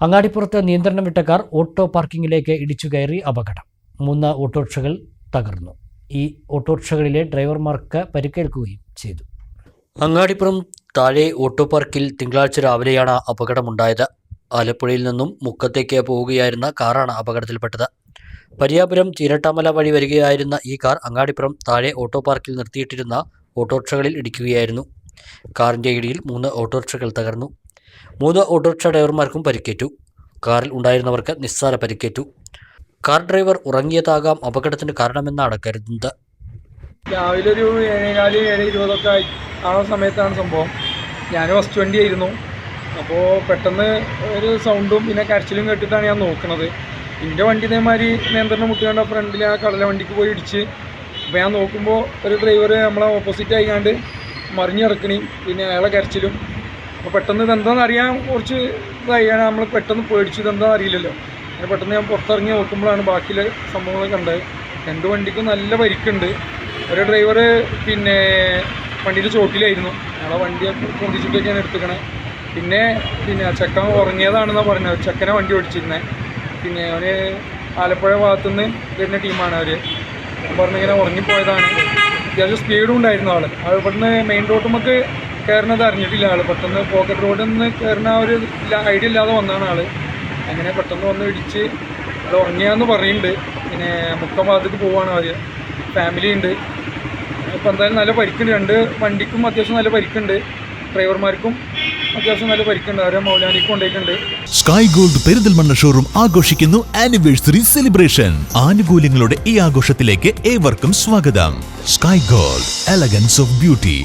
അങ്ങാടിപ്പുറത്ത് നിയന്ത്രണം വിട്ട car auto പാർക്കിംഗിലേക്ക് ഇടിച്ചു കയറി അപകടം. മൂന്ന് ഓട്ടോറിക്ഷകൾ തകർന്നു. ഈ ഓട്ടോറിക്ഷകളിലെ ഡ്രൈവർമാർക്ക് പരിക്കേൽക്കുകയും ചെയ്തു. അങ്ങാടിപ്പുറം താഴെ ഓട്ടോ പാർക്കിൽ തിങ്കളാഴ്ച രാവിലെയാണ് അപകടമുണ്ടായത്. ആലപ്പുഴയിൽ നിന്നും മുക്കത്തേക്ക് പോവുകയായിരുന്ന കാറാണ് അപകടത്തിൽപ്പെട്ടത്. പരിയാപുരം ചീരട്ടാമല വഴി വരികയായിരുന്ന ഈ കാർ അങ്ങാടിപ്പുറം താഴെ ഓട്ടോ പാർക്കിൽ നിർത്തിയിട്ടിരുന്ന ഓട്ടോറിക്ഷകളിൽ ഇടിക്കുകയായിരുന്നു. കാറിന്റെ ഇടിയിൽ മൂന്ന് ഓട്ടോറിക്ഷകൾ തകർന്നു. മൂന്ന് ഓട്ടോറിക്ഷ ഡ്രൈവർമാർക്കും പരിക്കേറ്റു. കാറിൽ ഉണ്ടായിരുന്നവർക്ക് നിസ്സാര പരിക്കേറ്റു. കാർ ഡ്രൈവർ ഉറങ്ങിയതാകാം അപകടത്തിന് കാരണമെന്നാണ് കരുതുന്നത്. രാവിലെ ഒരു ഏഴേകാൽ ഏഴ് ഇരുപതൊക്കെ ആ സമയത്താണ് സംഭവം. ഞാൻ ഫസ്റ്റ് വണ്ടി ആയിരുന്നു. അപ്പോൾ പെട്ടെന്ന് ഒരു സൗണ്ടും പിന്നെ കരച്ചിലും കേട്ടിട്ടാണ് ഞാൻ നോക്കുന്നത് എന്റെ വണ്ടി ഇതേമാതിരി നിയന്ത്രണം മുട്ടുകൊണ്ട് ഫ്രണ്ടിൽ ആ കടല വണ്ടിക്ക് പോയി ഇടിച്ച് അപ്പോൾ ഞാൻ നോക്കുമ്പോൾ ഒരു ഡ്രൈവർ നമ്മളെ ഓപ്പോസിറ്റ് ആയിക്കാണ്ട് മറിഞ്ഞിറക്കണി. പിന്നെ അയാളെ കരച്ചിലും അപ്പോൾ പെട്ടെന്ന് ഇതെന്താണെന്ന് അറിയാൻ കുറച്ച് ഇതായാണ് നമ്മൾ പെട്ടെന്ന് പേടിച്ചു ഇതെന്താണെന്ന് അറിയില്ലല്ലോ. അങ്ങനെ പെട്ടെന്ന് ഞാൻ പുറത്തിറങ്ങി നോക്കുമ്പോഴാണ് ബാക്കിയിലെ സംഭവങ്ങൾ കണ്ടത്. രണ്ട് വണ്ടിക്കും നല്ല പരിക്കുണ്ട്. ഒരു ഡ്രൈവർ പിന്നെ വണ്ടിയുടെ ചോട്ടിലായിരുന്നു. ഞങ്ങളെ വണ്ടിയെ പൊന്തിച്ചിട്ടൊക്കെയാണ് എടുത്തിക്കണേ പിന്നെ പിന്നെ ചെക്കൻ ഉറങ്ങിയതാണെന്നാണ് പറഞ്ഞത്. ചെക്കനെ വണ്ടി ഓടിച്ചിരുന്നത് പിന്നെ അവന് ആലപ്പുഴ ഭാഗത്തുനിന്ന് വരുന്ന ടീമാണ് അവർ പറഞ്ഞിങ്ങനെ ഉറങ്ങിപ്പോയതാണ്. അത്യാവശ്യം സ്പീഡും ഉണ്ടായിരുന്നു ആൾ അവിടുന്ന് ഇവിടുന്ന് മെയിൻ റോഡുമൊക്കെ കയറുന്നത് അറിഞ്ഞിട്ടില്ല. ആൾ പെട്ടെന്ന് പോക്കറ്റ് റോഡിൽ നിന്ന് കയറുന്ന ഒരു ഐഡിയ ഇല്ലാതെ വന്നാണ് ആൾ. അങ്ങനെ പെട്ടെന്ന് വന്ന് ഇടിച്ച് അത് ഉറങ്ങിയാന്ന് പറയുന്നുണ്ട്. പിന്നെ മുക്കം ഭാഗത്തേക്ക് പോവാണ് അവർ ഫാമിലി ഉണ്ട്. ഇപ്പം എന്തായാലും നല്ല പരിക്കുണ്ട്. രണ്ട് വണ്ടിക്കും അത്യാവശ്യം നല്ല പരിക്കുണ്ട്. ഡ്രൈവർമാർക്കും അത്യാവശ്യം നല്ല പരിക്കുണ്ട്. അവരെ മൗലാനിക്ക് കൊണ്ടേക്കുണ്ട് സ്കൈ ഗോൾഡ് പെരിന്തൽമണ്ണ ഷോറൂം ആഘോഷിക്കുന്നു ആനിവേഴ്സറി സെലിബ്രേഷൻ ആനുകൂല്യങ്ങളുടെ ഈ ആഘോഷത്തിലേക്ക് ഏവർക്കും സ്വാഗതം. Sky gold elegance of beauty